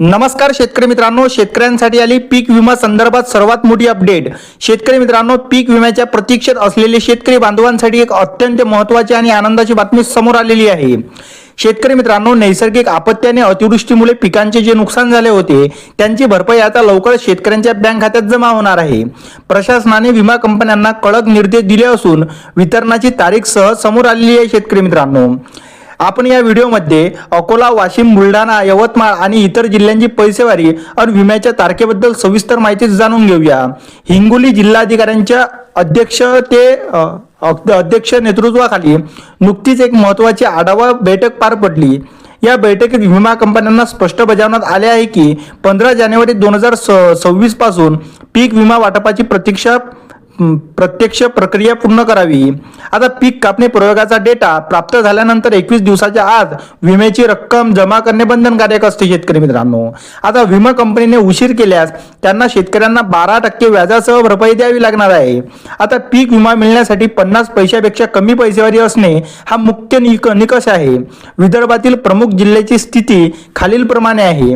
नमस्कार शेतकरी मित्रांनो शेतकऱ्यांसाठी आली पीक विमा संदर्भात सर्वात मोठी अपडेट. शेतकरी मित्रांनो पीक विम्याच्या प्रतीक्षेत असलेले शेतकरी बांधवांसाठी एक अत्यंत महत्त्वाची आणि आनंदाची बातमी समोर आलेली आहे. शेतकरी मित्रांनो नैसर्गिक आपत्ती अतिवृष्टीमुळे पिकांचे जे नुकसान झाले होते त्यांची भरपाई आता लवकर शेतकऱ्यांच्या बँक खात्यात जमा होणार आहे. प्रशासनाने विमा कंपन्यांना कडक निर्देश दिले असून वितरणाची तारीख सहज समोर आलेली आहे शेतकरी मित्रांनो. आपण या व्हिडिओमध्ये अकोला वाशिम बुलढाणा यवतमाळ आणि इतर जिल्ह्यांची पैसेवारी आणि विम्याच्या तारखेबद्दल सविस्तर माहिती जाणून घेऊया. हिंगोली जिल्हाधिकाऱ्यांच्या अध्यक्ष ते अध्यक्ष नेतृत्वाखाली नुकतीच एक महत्वाची आढावा बैठक पार पडली. या बैठकीत विमा कंपन्यांना स्पष्ट बजावण्यात आले आहे की पंधरा जानेवारी दोन हजार सव्वीसपासून पीक विमा वाटपाची प्रतीक्षा प्रत्यक्ष प्रक्रिया पूर्ण करावी. आता पीक कापणी प्रयोगाचा डेटा प्राप्त झाल्यानंतर एकवीस दिवसाच्या आत विम्याची रक्कम जमा करणे बंधनकारक असते शेतकरी मित्रांनो. आता विमा कंपनीने उशीर केल्यास त्यांना शेतकऱ्यांना बारा टक्के व्याजासह भरपाई द्यावी लागणार आहे. आता पीक विमा मिळण्यासाठी पन्नास पैशापेक्षा कमी पैसेवारी असणे हा मुख्य निक निकष आहे. विदर्भातील प्रमुख जिल्ह्याची स्थिती खालीलप्रमाणे आहे.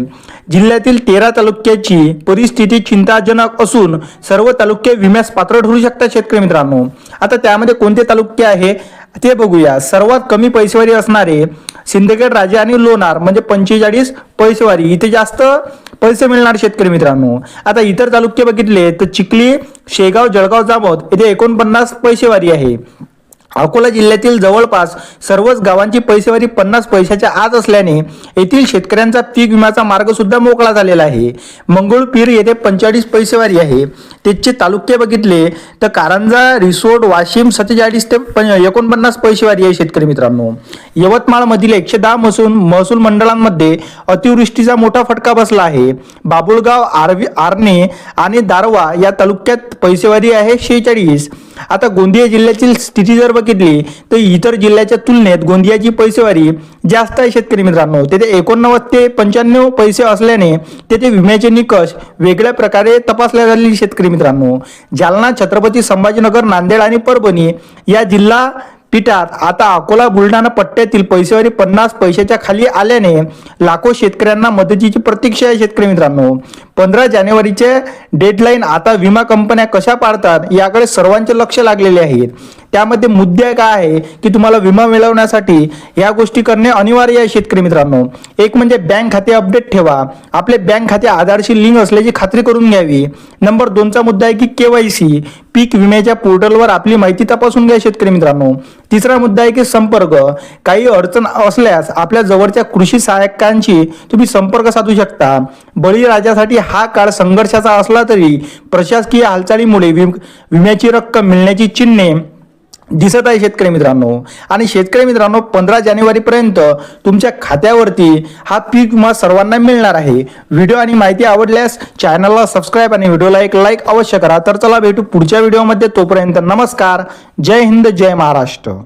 जिल्ह्यातील तेरा तालुक्याची परिस्थिती चिंताजनक असून सर्व तालुके विम्यास पात्र ठरू शकतात शेतकरी मित्रांनो. आता त्यामध्ये कोणते तालुके आहे ते बघूया. सर्वात कमी पैसेवारी असणारे सिंदखेड राजे आणि लोणार म्हणजे पंचेचाळीस पैसेवारी. इथे जास्त पैसे मिळणार शेतकरी मित्रांनो. आता इतर तालुके बघितले तर चिखली शेगाव जळगाव जामोद येथे एकोणपन्नास पैसेवारी आहे. अकोला जिल्ह्यातील जवळपास सर्वच गावांची पैसेवारी पन्नास पैशाच्या आत असल्याने येथील शेतकऱ्यांचा पीक विम्याचा मार्ग सुद्धा मोकळा झालेला आहे. मंगळपीर येथे पंचेचाळीस पैसेवारी आहे. त्याचे तालुके बघितले तर कारंजा रिसोड वाशिम सत्तेचाळीस ते एकोणपन्नास पैसेवारी आहे शेतकरी मित्रांनो. यवतमाळमधील एकशे दहा महसूल महसूल मंडळांमध्ये अतिवृष्टीचा मोठा फटका बसला आहे. बाबुळगाव आरवी आर्णे आणि दारवा या तालुक्यात पैसेवारी आहे शेहेचाळीस. आता गोंदिया जिल्ह्यातील स्थिती जर बघितली तर इतर जिल्ह्याच्या तुलनेत गोंदियाची पैसेवारी जास्त आहे शेतकरी मित्रांनो. तेथे एकोणनव्वद ते पंच्याण्णव पैसे असल्याने तेथे विम्याचे निकष वेगळ्या प्रकारे तपासल्या झालेले शेतकरी मित्रांनो. जालना छत्रपती संभाजीनगर नांदेड आणि परभणी या जिल्हा पीठात आता अकोला बुलढाणा पट्ट्यातील पैसेवारी पन्नास पैशाच्या खाली आल्याने लाखो शेतकऱ्यांना मदतीची प्रतीक्षा आहे शेतकरी मित्रांनो. पंधरा जानेवारीचे डेडलाईन आता विमा कंपन्या कशा पाळतात याकडे सर्वांचे लक्ष लागलेले आहे त्यामध्ये मुद्दे काय आहे की तुम्हाला विमा मिळवण्यासाठी या गोष्टी करणे अनिवार्य आहे शेतकरी मित्रांनो. एक म्हणजे बँक खाते अपडेट ठेवा. आपले बँक खाते आधारशी लिंक असल्याची खात्री करून घ्यावी. नंबर दोनचा मुद्दा आहे की केवायसी पीक विम्याच्या पोर्टलवर आपली माहिती तपासून घ्या शेतकरी मित्रांनो. तिसरा मुद्दा आहे की संपर्क. काही अडचण असल्यास आपल्या जवळच्या कृषी सहाय्यकांशी तुम्ही संपर्क साधू शकता. बळीराजासाठी हा काळ संघर्षाचा असला तरी प्रशासकीय हालचालीमुळे विम- विम्याची रक्कम मिळण्याची चिन्हे दिसत आहे शेतकरी मित्रांनो. आणि शेतकरी मित्रांनो पंधरा जानेवारीपर्यंत तुमच्या खात्यावरती हा पीक विमा सर्वांना मिळणार आहे. व्हिडिओ आणि माहिती आवडल्यास चॅनलला सबस्क्राईब आणि व्हिडिओला एक लाईक अवश्य करा. तर चला भेटू पुढच्या व्हिडिओमध्ये. तोपर्यंत नमस्कार. जय हिंद जय महाराष्ट्र.